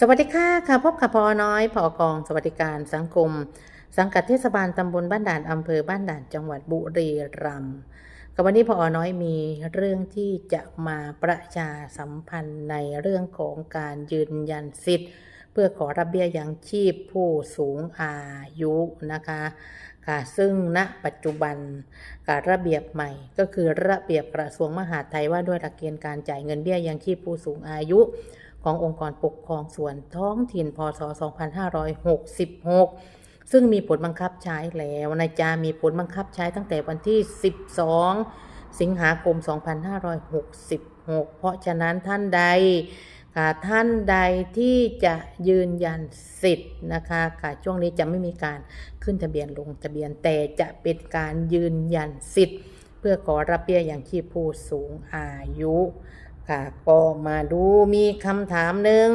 สวัสดีค่ะค่ะพบกับพอน้อยผอกองสวัสดิการสังคม สังกัดเทศบาลตำบลบ้านด่านอำเภอบ้านด่านจังหวัดบุรีรัมย์กับวันนี้พอน้อยมีเรื่องที่จะมาประชาสัมพันธ์ในเรื่องของการยืนยันสิทธิ์ เพื่อขอรับเบี้ยยังชีพผู้สูงอายุนะคะค่ะซึ่งณปัจจุบันการระเบียบใหม่ก็คือระเบียบกระทรวงมหาดไทยว่าด้วยหลักเกณฑ์การจ่ายเงินเบี้ยยังชีพผู้สูงอายุ ขององค์กรปกครองส่วนท้องถิ่นพศ 2566 ซึ่งมีผลบังคับใช้แล้วนะจ๊ะมีผลบังคับใช้ตั้งแต่วันที่ 12 สิงหาคม 2566 เพราะฉะนั้นท่านใดค่ะท่านใดที่จะยืนยันสิทธิ์นะคะค่ะช่วงนี้จะไม่มีการขึ้นทะเบียนลงทะเบียนแต่จะเป็นการยืนยันสิทธิ์ เพื่อขอรับเบี้ยอย่างชีพผู้สูงอายุ ค่ะก็มาดูมีคำถามหนึ่ง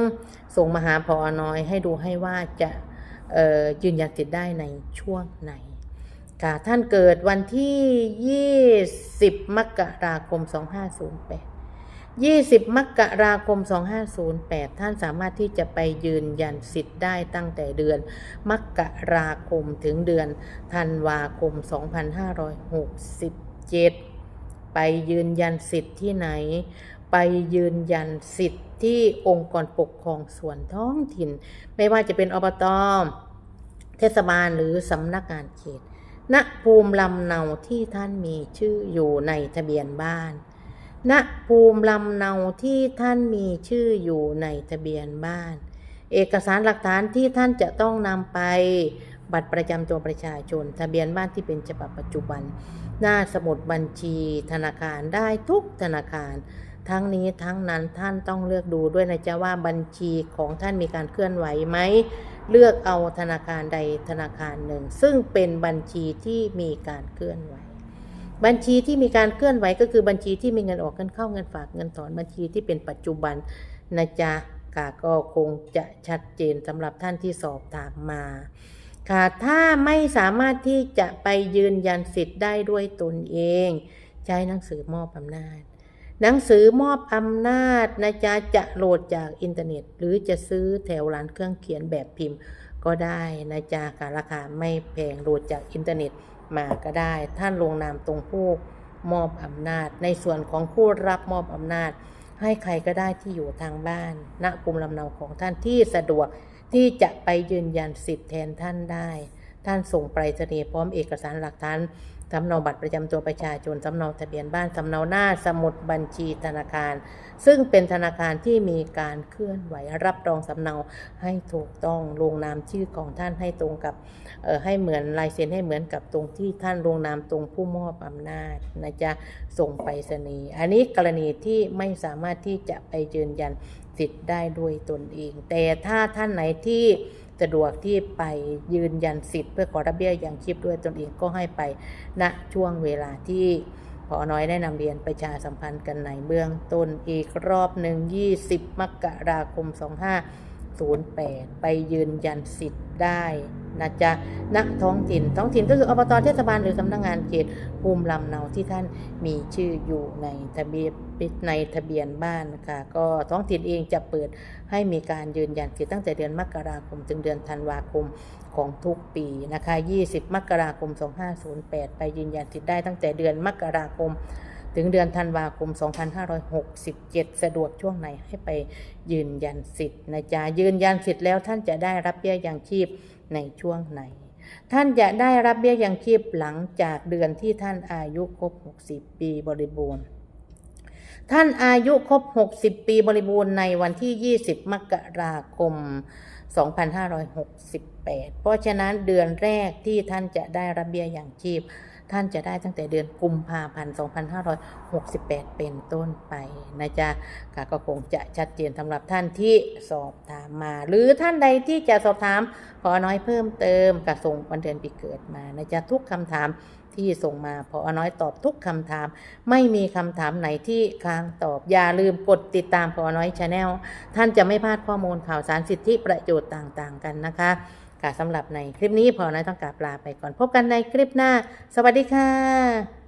ส่งมาหาพอน้อยให้ดูให้ว่าจะยืนยันสิทธิ์ได้ในช่วงไหนค่ะท่านเกิดวันที่ 20 มกราคม 2508 20 มกราคม 2508 ท่านสามารถที่จะไปยืนยันสิทธิ์ได้ตั้งแต่เดือน มกราคมถึงเดือนธันวาคม 2567 ไปยืนยันสิทธิ์ที่ไหน ไปยืนยันสิทธิ์ที่องค์กรปกครองส่วนท้องถิ่น ไม่ว่าจะเป็นอบตเทศบาลหรือสำนักงานเขตณภูมิลำเนาที่ท่านมีชื่ออยู่ในทะเบียนบ้านณภูมิลำเนาที่ท่านมีชื่ออยู่ในทะเบียนบ้าน เอกสารหลักฐานที่ท่านจะต้องนำไปบัตรประจำตัวประชาชน ทะเบียนบ้านที่เป็นฉบับปัจจุบัน หน้าสมุดบัญชีธนาคารได้ทุกธนาคาร ทั้งนี้ทั้งนั้นท่านต้องเลือกดูด้วยนะจ๊ะว่าบัญชีของท่านมีการเคลื่อนไหวไหม เลือกเอาธนาคารใดธนาคารหนึ่ง ซึ่งเป็นบัญชีที่มีการเคลื่อนไหว บัญชีที่มีการเคลื่อนไหวก็คือบัญชีที่มีเงินออกเงินเข้าเงินฝากเงินถอนบัญชีที่เป็นปัจจุบันนะจ๊ะค่ะก็คงจะชัดเจนสำหรับท่านที่สอบถามมาค่ะถ้าไม่สามารถที่จะไปยืนยันสิทธิ์ได้ด้วยตนเอง ใช้หนังสือมอบอำนาจ หนังสือมอบอำนาจนะจ๊ะจะโหลดจากอินเทอร์เน็ต หรือจะซื้อแถวร้านเครื่องเขียนแบบพิมพ์ ก็ได้นะจ๊ะค่ะราคาไม่แพงโหลดจากอินเทอร์เน็ตมาก็ได้ ท่านลงนามตรงผู้มอบอำนาจ ในส่วนของผู้รับมอบอำนาจ ให้ใครก็ได้ที่อยู่ทางบ้านณภูมิลำเนาของท่านที่สะดวกที่จะไปยืนยันสิทธิ์แทนท่านได้ ท่านส่งไปรษณีย์พร้อมเอกสารหลักฐาน สำเนาบัตรประจำตัวประชาชน สำเนาทะเบียนบ้าน สำเนาหน้าสมุดบัญชีธนาคาร ซึ่งเป็นธนาคารที่มีการเคลื่อนไหวรับรองสำเนาให้ถูกต้องลงนามชื่อของท่านให้ตรงกับให้เหมือนลายเซ็นให้เหมือนกับตรงที่ท่านลงนามตรงผู้มอบอำนาจนะจ๊ะส่งไปรษณีย์อันนี้กรณีที่ไม่สามารถที่จะไปยืนยันสิทธิ์ได้ด้วยตนเอง แต่ถ้าท่านไหนที่ สะดวกที่ไปยืนยันสิทธิ์เพื่อขอรับเบี้ยยังชีพด้วยตนเองก็ให้ไปณช่วงเวลาที่พอน้อยได้นำเรียนประชาสัมพันธ์กันในเบื้องต้นอีกรอบหนึ่ง 20 มกราคม 2508 ไปยืนยันสิทธิ์ได้ นะจ๊ะณท้องถิ่น ท้องถิ่นก็คืออบตเทศบาลหรือสำนักงานเขตภูมิลำเนาที่ท่านมีชื่ออยู่ในทะเบียนในทะเบียนบ้านนะคะก็ท้องถิ่นเองจะเปิดให้มีการยืนยันสิทธิ์ตั้งแต่เดือนมกราคม ถึงเดือนธันวาคมของทุกปีนะคะ 20 มกราคม 2508 ไปยืนยันสิทธิ์ได้ตั้งแต่เดือนมกราคมถึงเดือนธันวาคม 2567 สะดวกช่วงไหนให้ไปยืนยันสิทธิ์นะจ๊ะยืนยันสิทธิ์แล้วท่านจะได้รับเบี้ยยังชีพ ในช่วงไหน ท่านจะได้รับเบี้ยยังชีพหลังจากเดือนที่ท่านอายุครบ 60 ปีบริบูรณ์ ท่านอายุครบ 60 ปีบริบูรณ์ในวันที่ 20 มกราคม 2568 เพราะฉะนั้นเดือนแรกที่ท่านจะได้รับเบี้ยอย่างชีพ ท่านจะได้ตั้งแต่เดือนกุมภาพันธ์ 2568 เป็นต้นไปนะจ๊ะค่ะก็คงจะชัดเจนสำหรับท่านที่สอบถามมา หรือท่านใดที่จะสอบถามขอน้อยเพิ่มเติมกับส่งวันเดือนปีเกิดมานะจ๊ะทุกคำถามที่ส่งมาพอน้อยตอบทุกคำถาม ไม่มีคำถามไหนที่ค้างตอบ อย่าลืมกดติดตามพอน้อยชาแนลท่านจะไม่พลาดข้อมูลข่าวสารสิทธิประโยชน์ต่างๆกันนะคะ ค่ะสำหรับในคลิปนี้พอน้อยต้องกราบลาไปก่อนพบกันในคลิปหน้า สวัสดีค่ะ